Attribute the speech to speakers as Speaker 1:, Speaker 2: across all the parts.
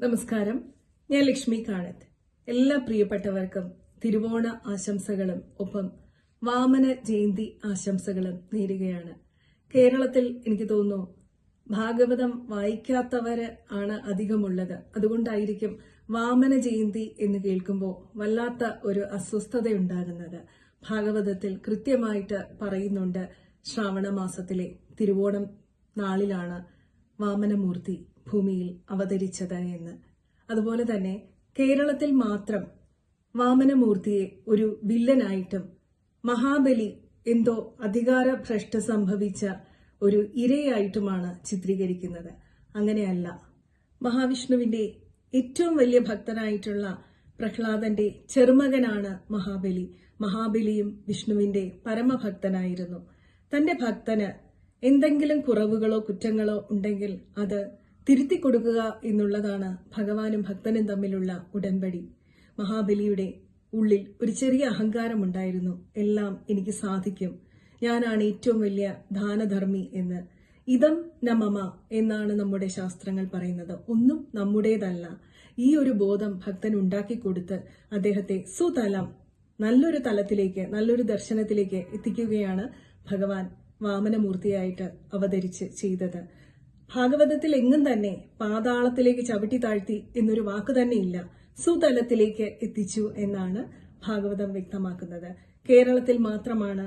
Speaker 1: നമസ്കാരം. ഞാൻ ലക്ഷ്മി കാണത്ത്. എല്ലാ പ്രിയപ്പെട്ടവർക്കും തിരുവോണ ആശംസകളും ഒപ്പം വാമന ജയന്തി ആശംസകളും നേരുകയാണ്. കേരളത്തിൽ എനിക്ക് തോന്നുന്നു ഭാഗവതം വായിക്കാത്തവര് ആണ് അധികമുള്ളത്. അതുകൊണ്ടായിരിക്കും വാമന ജയന്തി എന്ന് കേൾക്കുമ്പോൾ വല്ലാത്ത ഒരു അസ്വസ്ഥതയുണ്ടാകുന്നത്. ഭാഗവതത്തിൽ കൃത്യമായിട്ട് പറയുന്നുണ്ട് ശ്രാവണ മാസത്തിലെ തിരുവോണം നാളിലാണ് വാമനമൂർത്തി ഭൂമിയിൽ അവതരിച്ചത് എന്ന്. അതുപോലെ തന്നെ കേരളത്തിൽ മാത്രം വാമനമൂർത്തിയെ ഒരു വില്ലനായിട്ടും മഹാബലി എന്തോ അധികാര ഭ്രഷ്ട സംഭവിച്ച ഒരു ഇരയായിട്ടുമാണ് ചിത്രീകരിക്കുന്നത്. അങ്ങനെയല്ല മഹാവിഷ്ണുവിന്റെ ഏറ്റവും വലിയ ഭക്തനായിട്ടുള്ള പ്രഹ്ലാദന്റെ ചെറുമകനാണ് മഹാബലി. മഹാബലിയും വിഷ്ണുവിന്റെ പരമഭക്തനായിരുന്നു. തന്റെ ഭക്തന് എന്തെങ്കിലും കുറവുകളോ കുറ്റങ്ങളോ ഉണ്ടെങ്കിൽ അത് തിരുത്തി കൊടുക്കുക എന്നുള്ളതാണ് ഭഗവാനും ഭക്തനും തമ്മിലുള്ള ഉടമ്പടി. മഹാബലിയുടെ ഉള്ളിൽ ഒരു ചെറിയ അഹങ്കാരമുണ്ടായിരുന്നു എല്ലാം എനിക്ക് സാധിക്കും. ഞാനാണ് ഏറ്റവും വലിയ ദാനധർമ്മി എന്ന്. ഇതം നമമ എന്നാണ് നമ്മുടെ ശാസ്ത്രങ്ങൾ പറയുന്നത്. ഒന്നും നമ്മുടേതല്ല. ഈ ഒരു ബോധം ഭക്തൻ ഉണ്ടാക്കി കൊടുത്ത് അദ്ദേഹത്തെ സുതലം നല്ലൊരു തലത്തിലേക്ക് നല്ലൊരു ദർശനത്തിലേക്ക് എത്തിക്കുകയാണ് ഭഗവാൻ. വാമനമൂർത്തിയായിട്ട് അവതരിച്ച് ചെയ്തത്. ഭാഗവതത്തിൽ എങ്ങും തന്നെ പാതാളത്തിലേക്ക് ചവിട്ടി താഴ്ത്തി എന്നൊരു വാക്ക് തന്നെയില്ല. സുതലത്തിലേക്ക് എത്തിച്ചു എന്നാണ് ഭാഗവതം വ്യക്തമാക്കുന്നത്. കേരളത്തിൽ മാത്രമാണ്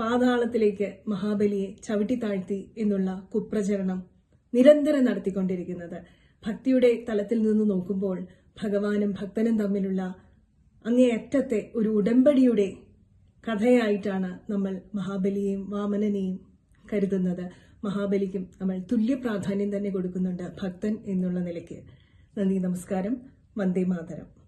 Speaker 1: പാതാളത്തിലേക്ക് മഹാബലിയെ ചവിട്ടി താഴ്ത്തി എന്നുള്ള കുപ്രചരണം നിരന്തരം നടത്തിക്കൊണ്ടിരിക്കുന്നത്. ഭക്തിയുടെ തലത്തിൽ നിന്ന് നോക്കുമ്പോൾ ഭഗവാനും ഭക്തനും തമ്മിലുള്ള അങ്ങേയറ്റത്തെ ഒരു ഉടമ്പടിയുടെ കഥയായിട്ടാണ് നമ്മൾ മഹാബലിയെയും വാമനനെയും കരുതുന്നത്. മഹാബലിക്കും നമ്മൾ തുല്യ പ്രാധാന്യം തന്നെ കൊടുക്കുന്നുണ്ട് ഭക്തൻ എന്നുള്ള നിലയ്ക്ക്. നന്ദി നമസ്കാരം. വന്ദേ മാതരം.